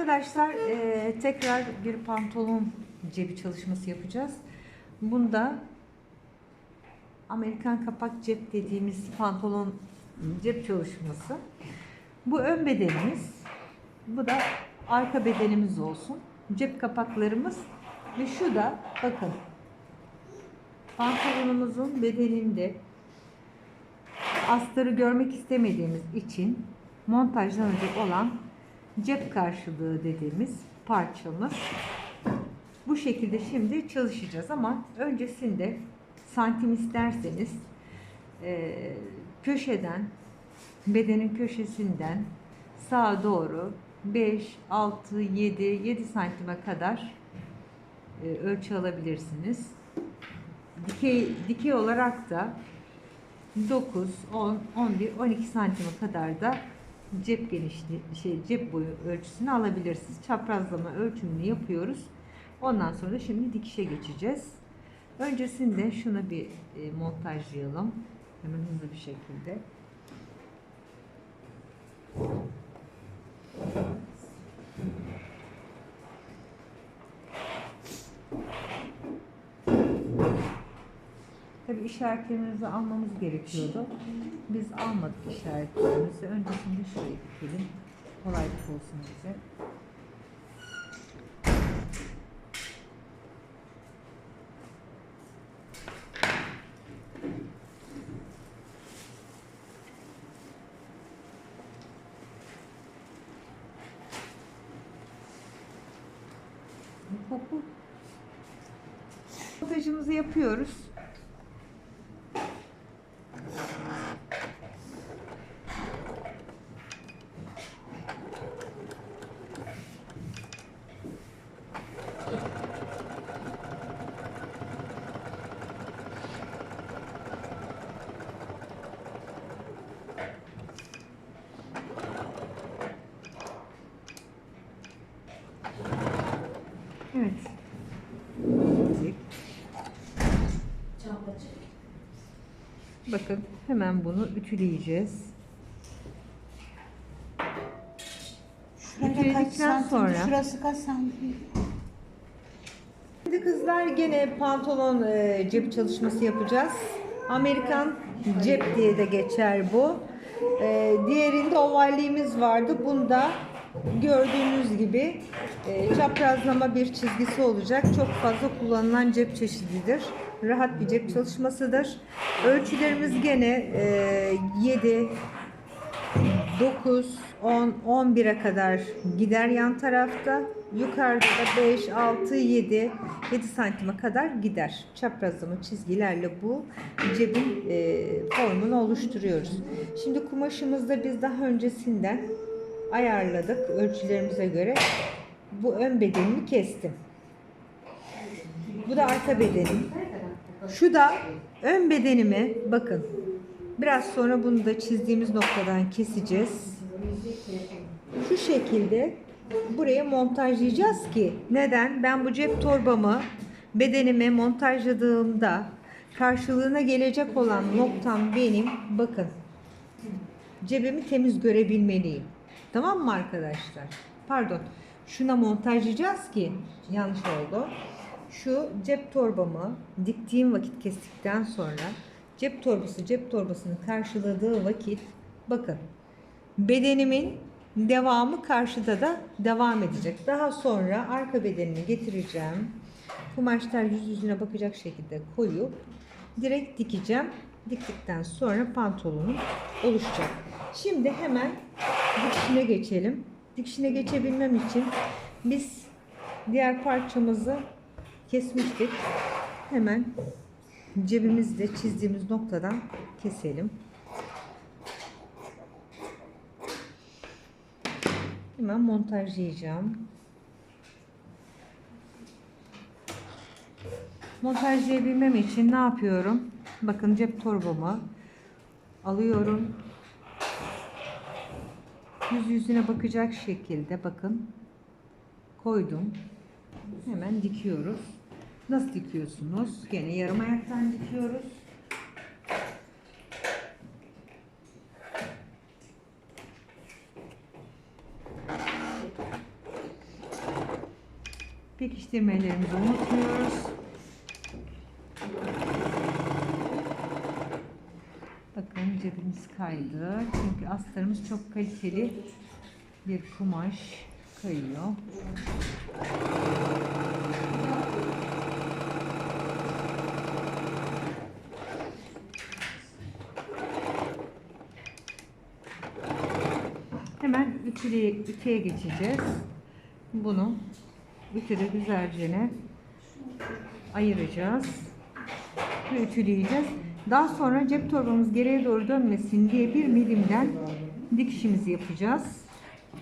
Arkadaşlar eee, tekrar bir pantolon cebi çalışması yapacağız. Bunda Amerikan kapak cep dediğimiz pantolon cep çalışması. Bu ön bedenimiz. Bu da arka bedenimiz olsun. Cep kapaklarımız ve şu da bakın pantolonumuzun bedeninde astarı görmek istemediğimiz için montajdan önce olan cep karşılığı dediğimiz parçamız. Bu şekilde şimdi çalışacağız ama öncesinde santim isterseniz eee, köşeden bedenin köşesinden sağa doğru 5, 6, 7, 7 santime kadar e, ölçü alabilirsiniz. Dikey, dikey olarak da 9, 10, 11, 12 santime kadar da cep genişliği, şey cep boyu ölçüsünü alabilirsiniz. Çaprazlama ölçümünü yapıyoruz. Ondan sonra şimdi dikişe geçeceğiz. Öncesinde şunu bir e, montajlayalım. Hemen hızlı bir şekilde. Tabii işaretlerimizi almamız gerekiyordu. Biz almadık işaretlerimizi. Öncesinde şuraya dikelim. Kolaylık olsun bize. Koku. Montajımızı yapıyoruz. Evet. Bakın hemen bunu ütüleyeceğiz. Ütüledikten sonra- Şurası kaç santim? Şimdi kızlar gene pantolon e, cep çalışması yapacağız. Amerikan cep diye de geçer bu. E, diğerinde ovalliğimiz vardı. Bunda gördüğünüz gibi e, çaprazlama bir çizgisi olacak. Çok fazla kullanılan cep çeşididir. Rahat bir cep çalışmasıdır. Ölçülerimiz gene e, 7, 9, 10, 11'e kadar gider yan tarafta. Yukarıda da 5, 6, 7, 7 santime kadar gider. Çaprazlama çizgilerle bu cebin e, formunu oluşturuyoruz. Şimdi kumaşımızda biz daha öncesinden ayarladık ölçülerimize göre. Bu ön bedenini kestim. Bu da arka bedenim. Şu da ön bedenimi bakın. Biraz sonra bunu da çizdiğimiz noktadan keseceğiz. Şu şekilde buraya montajlayacağız ki neden? Ben bu cep torbamı bedenime montajladığımda karşılığına gelecek olan noktam benim bakın cebimi temiz görebilmeliyim. Tamam mı arkadaşlar? Pardon. Şuna montajlayacağız ki yanlış oldu. Şu cep torbamı diktiğim vakit kestikten sonra cep torbası cep torbasını karşıladığı vakit bakın bedenimin devamı karşıda da devam edecek. Daha sonra arka bedenini getireceğim. Kumaşlar yüz yüzüne bakacak şekilde koyup direkt dikeceğim. Diktikten sonra pantolonum oluşacak. Şimdi hemen dikişine geçelim. Dikişine geçebilmem için biz diğer parçamızı kesmiştik. Hemen cebimizde çizdiğimiz noktadan keselim. Hemen montajlayacağım. Montajlayabilmem için ne yapıyorum? Bakın cep torbamı alıyorum. Yüz yüzüne bakacak şekilde bakın koydum. Hemen dikiyoruz. Nasıl dikiyorsunuz? Gene yarım ayaktan dikiyoruz. Pekiştirmelerimizi unutmuyoruz. Bakın cebimiz kaydı. Çünkü astarımız çok kaliteli bir kumaş kayıyor. Hemen ütüye, ütüye geçeceğiz. Bunu ütüde güzelce ayıracağız ve ütüleyeceğiz. Daha sonra cep torbamız geriye doğru dönmesin diye bir milimden dikişimizi yapacağız.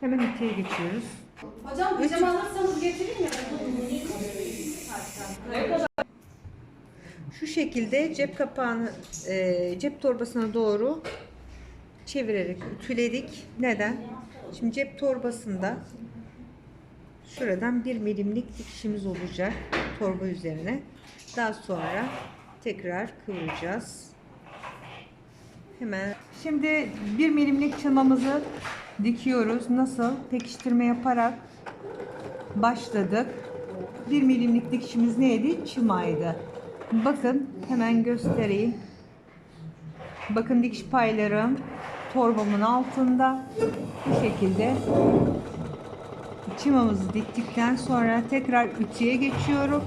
Hemen ütüye geçiyoruz. Hocam pijama alırsanız getireyim mi? Şu şekilde cep kapağını e, cep torbasına doğru çevirerek ütüledik. Neden? Şimdi cep torbasında şuradan bir milimlik dikişimiz olacak torba üzerine. Daha sonra tekrar kıvıracağız. Hemen. Şimdi bir milimlik çımamızı dikiyoruz. Nasıl? Pekiştirme yaparak başladık. Bir milimlik dikişimiz neydi? Çımaydı. Bakın hemen göstereyim. Bakın dikiş paylarım torbamın altında. Bu şekilde çimamızı diktikten sonra tekrar ütüye geçiyorum.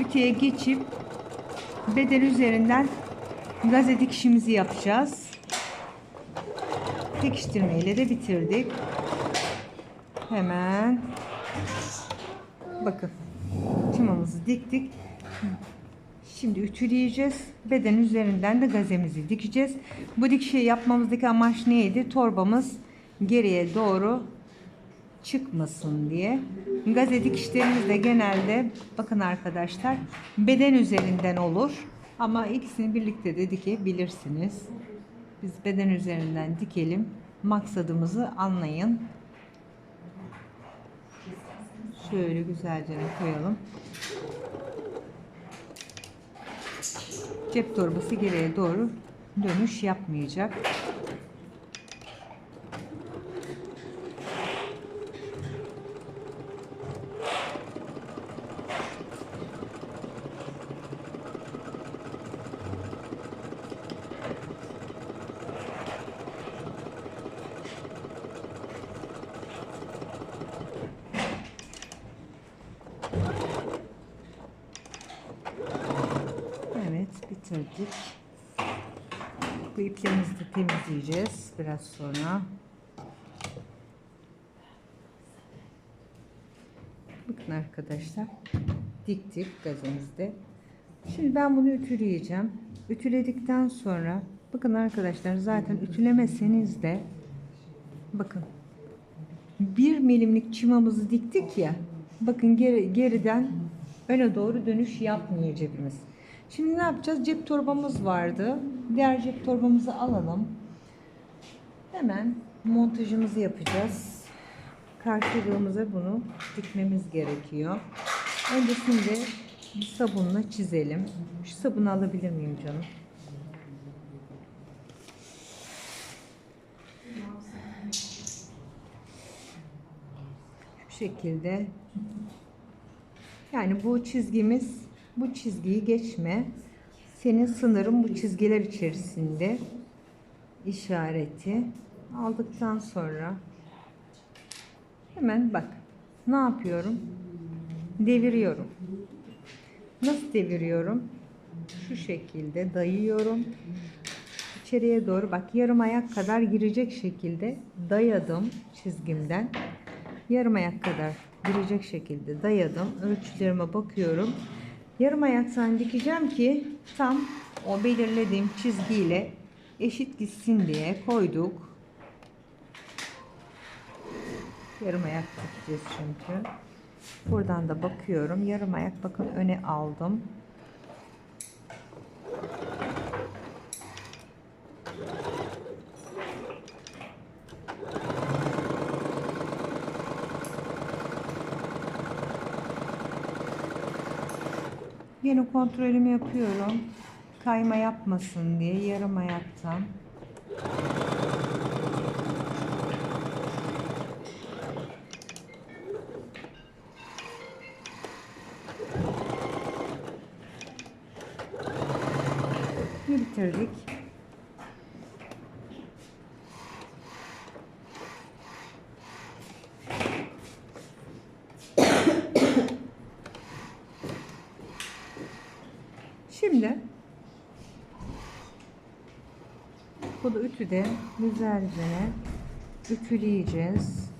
Ütüye geçip beden üzerinden gaze dikişimizi yapacağız. Pekiştirmeyle de bitirdik. Hemen bakın çimamızı diktik. Şimdi ütüleyeceğiz. Beden üzerinden de gazemizi dikeceğiz. Bu dikişi yapmamızdaki amaç neydi? Torbamız geriye doğru çıkmasın diye. Gaze dikişlerimiz de genelde bakın arkadaşlar beden üzerinden olur. Ama ikisini birlikte de dikebilirsiniz. Biz beden üzerinden dikelim. Maksadımızı anlayın. Şöyle güzelce koyalım. Cep torbası geriye doğru dönüş yapmayacak. Evet bitirdik. Bu iplerimizi de temizleyeceğiz biraz sonra. Bakın arkadaşlar diktik gazımızda. Şimdi ben bunu ütüleyeceğim. Ütüledikten sonra bakın arkadaşlar zaten ütülemeseniz de bakın bir milimlik çimamızı diktik ya bakın geri, geriden öne doğru dönüş yapmıyor cebimiz. Şimdi ne yapacağız? Cep torbamız vardı. Diğer cep torbamızı alalım. Hemen montajımızı yapacağız. Karşılığımıza bunu dikmemiz gerekiyor. Öncesinde bir sabunla çizelim. Şu sabunu alabilir miyim canım? Şu şekilde. Yani bu çizgimiz bu çizgiyi geçme. Senin sınırın bu çizgiler içerisinde işareti aldıktan sonra hemen bak ne yapıyorum? Deviriyorum. Nasıl deviriyorum? Şu şekilde dayıyorum. İçeriye doğru bak yarım ayak kadar girecek şekilde dayadım çizgimden. Yarım ayak kadar girecek şekilde dayadım. Ölçülerime bakıyorum. Yarım ayak tane dikeceğim ki tam o belirlediğim çizgiyle eşit gitsin diye koyduk. Yarım ayak dikeceğiz çünkü. Buradan da bakıyorum. Yarım ayak bakın öne aldım. Yine kontrolümü yapıyorum. Kayma yapmasın diye yarım ayaktan. bitirdik. Bunu ütüde güzelce ütüleyeceğiz.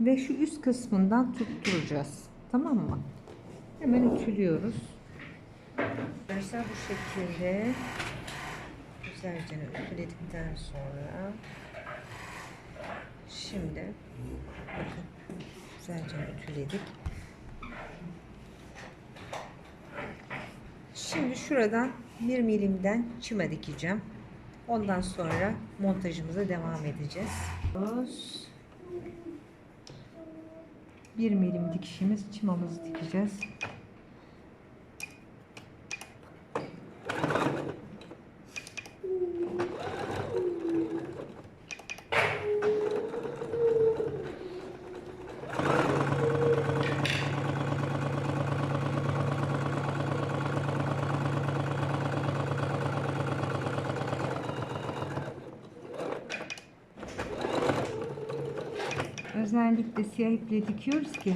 Ve şu üst kısmından tutturacağız. Tamam mı? Hemen ütülüyoruz. Arkadaşlar bu şekilde güzelce ütüledikten sonra şimdi bakın güzelce ütüledik. Şimdi şuradan bir milimden çıma dikeceğim. Ondan sonra montajımıza devam edeceğiz. Bir milim dikişimiz çimamızı dikeceğiz. Özellikle siyah iple dikiyoruz ki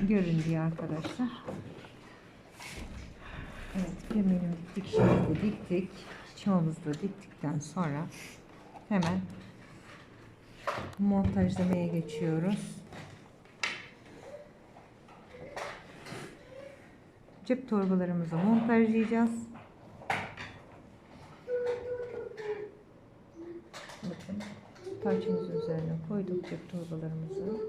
görün diye arkadaşlar. Evet milim dikişimizi diktik. Çamımızı da diktikten sonra hemen montajlamaya geçiyoruz. Cep torbalarımızı montajlayacağız. Bakın parçamızın üzerine koyduk cep torbalarımızı.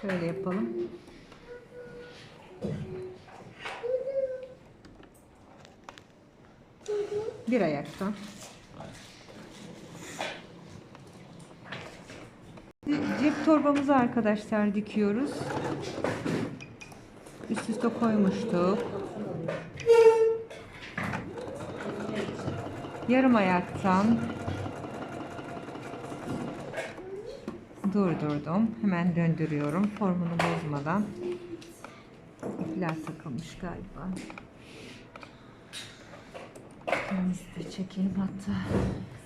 Şöyle yapalım. Bir ayaktan. Cep torbamızı arkadaşlar dikiyoruz. Üst üste koymuştuk. Yarım ayaktan durdurdum. Hemen döndürüyorum. Formunu bozmadan. İpler takılmış galiba. Kendisi de çekelim hatta.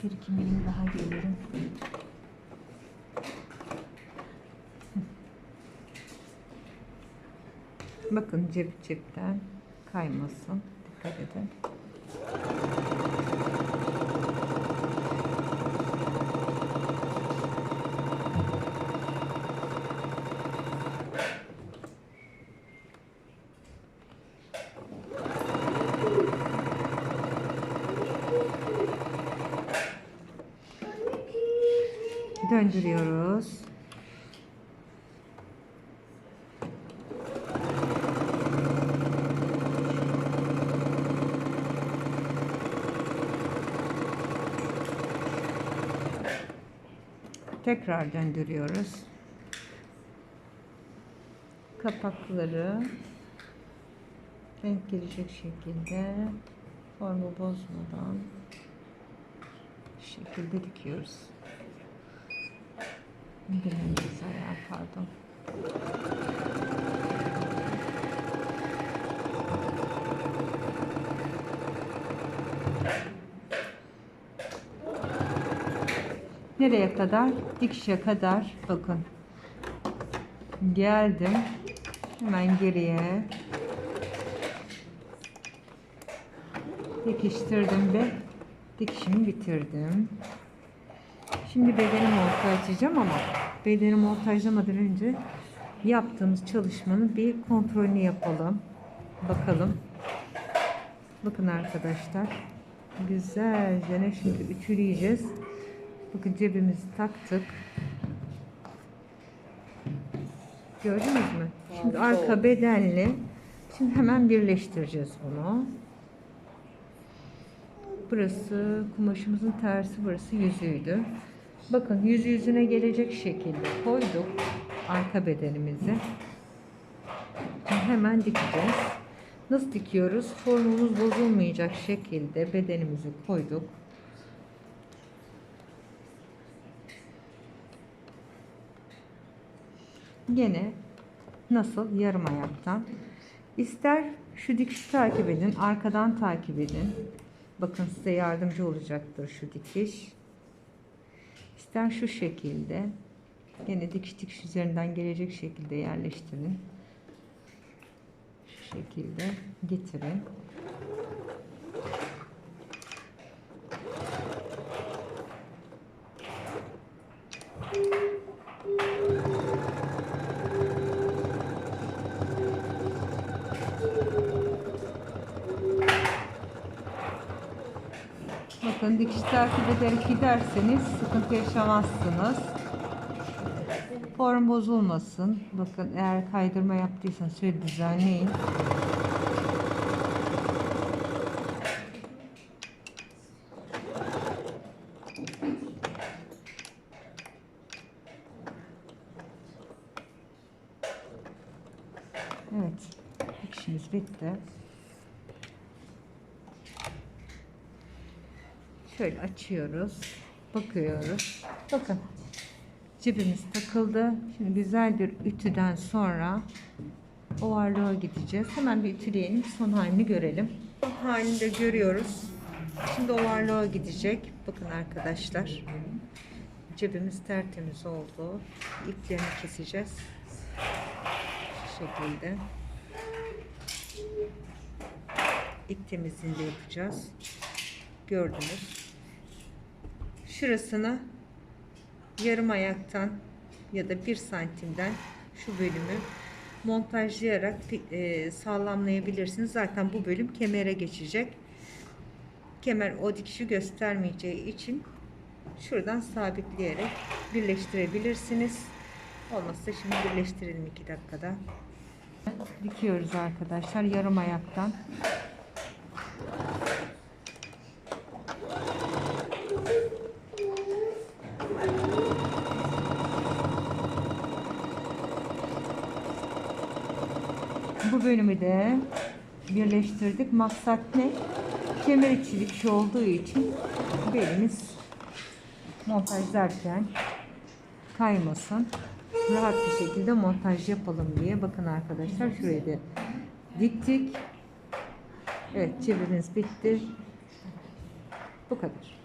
Bir iki milim daha gelirim. Bakın cep cepten kaymasın. Dikkat edin. Döndürüyoruz. Tekrar döndürüyoruz. Kapakları renk gelecek şekilde formu bozmadan şekilde dikiyoruz. Ayağı pardon. Nereye kadar? Dikişe kadar. Bakın. Geldim. Hemen geriye. Dikiştirdim ve dikişimi bitirdim. Şimdi bedeni montajlayacağım ama bedeni montajlamadan önce yaptığımız çalışmanın bir kontrolünü yapalım. Bakalım. Bakın arkadaşlar. Güzelce ne şimdi ütüleyeceğiz. Bakın cebimizi taktık. Gördünüz mü? Şimdi arka bedenle şimdi hemen birleştireceğiz bunu. Burası kumaşımızın tersi, burası yüzüydü. Bakın yüz yüzüne gelecek şekilde koyduk arka bedenimizi. Şimdi hemen dikeceğiz. Nasıl dikiyoruz? Formumuz bozulmayacak şekilde bedenimizi koyduk. Gene nasıl yarım ayaktan? İster şu dikişi takip edin arkadan takip edin. Bakın size yardımcı olacaktır şu dikiş. İster şu şekilde gene dikiş dikiş üzerinden gelecek şekilde yerleştirin. Şu şekilde getirin Bakın dikiş takip ederek giderseniz sıkıntı yaşamazsınız. Form bozulmasın. Bakın eğer kaydırma yaptıysanız şöyle düzenleyin. Evet. Dikişimiz bitti. Şöyle açıyoruz. Bakıyoruz. Bakın. Cebimiz takıldı. Şimdi güzel bir ütüden sonra ovarlığa gideceğiz. Hemen bir ütüleyelim. Son halini görelim. Son halini de görüyoruz. Şimdi ovarlığa gidecek. Bakın arkadaşlar. Cebimiz tertemiz oldu. İplerini keseceğiz. Şu şekilde. İp temizliğini yapacağız. Gördünüz. Şurasını yarım ayaktan ya da bir santimden şu bölümü montajlayarak e, sağlamlayabilirsiniz. Zaten bu bölüm kemere geçecek. Kemer o dikişi göstermeyeceği için şuradan sabitleyerek birleştirebilirsiniz. Olmazsa şimdi birleştirelim iki dakikada. Dikiyoruz arkadaşlar yarım ayaktan. Bu bölümü de birleştirdik. Maksat ne? Kemer içi dikiş olduğu için belimiz montajlarken kaymasın. Rahat bir şekilde montaj yapalım diye. Bakın arkadaşlar şuraya da diktik. Evet cebimiz bitti. Bu kadar.